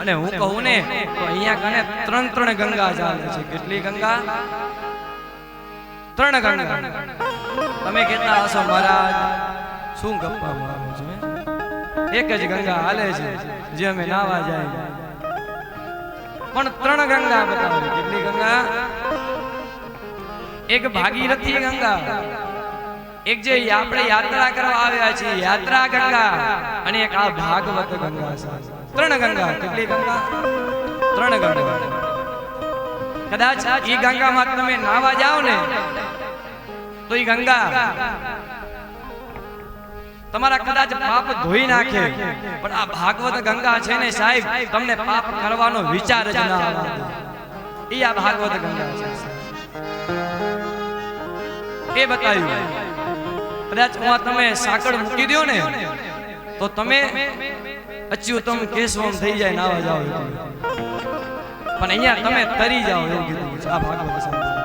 અને હું કહું ને, તો અહીંયા કને ત્રણ ત્રણ ગંગા ચાલે છે. કેટલી ગંગા? ત્રણ ગંગા. તમે કેટલા હશો, મહારાજ, શું ગપ્પા મારો છો? એક જ ગંગા હાલે છે, જે અમે નાવા જાય. પણ ત્રણ ગંગા બતાવે, કેટલી ગંગા? એક ભાગીરથી ગંગા. એક જે આપણે યાત્રા કરવા આવ્યા છીએ, યાત્રા ગંગા અને એક આ ભાગવત ગંગા છે. ત્રણ ગંગા, કેટલી ગંગા? ત્રણ ગંગા. કદાચ એ ગંગામાં તમે નાવા જાઓ ને, તો એ ગંગા તમારા કદાચ પાપ ધોઈ નાખે, પણ આ ભાગવત ગંગા છે ને સાહેબ, તમને પાપ કરવાનો વિચાર જ ના આવે. એ આ ભાગવત ગંગા છે. એ બતાવ્યું. કદાચ હું તમે સાંકળ મૂકી દો ને, તો તમે અચ્યુતમ કેશવમ થઈ જાય નાવા જાઓ પણ અહીંયા તમે તરી જાઓ એવું કીધું આ ભાગવત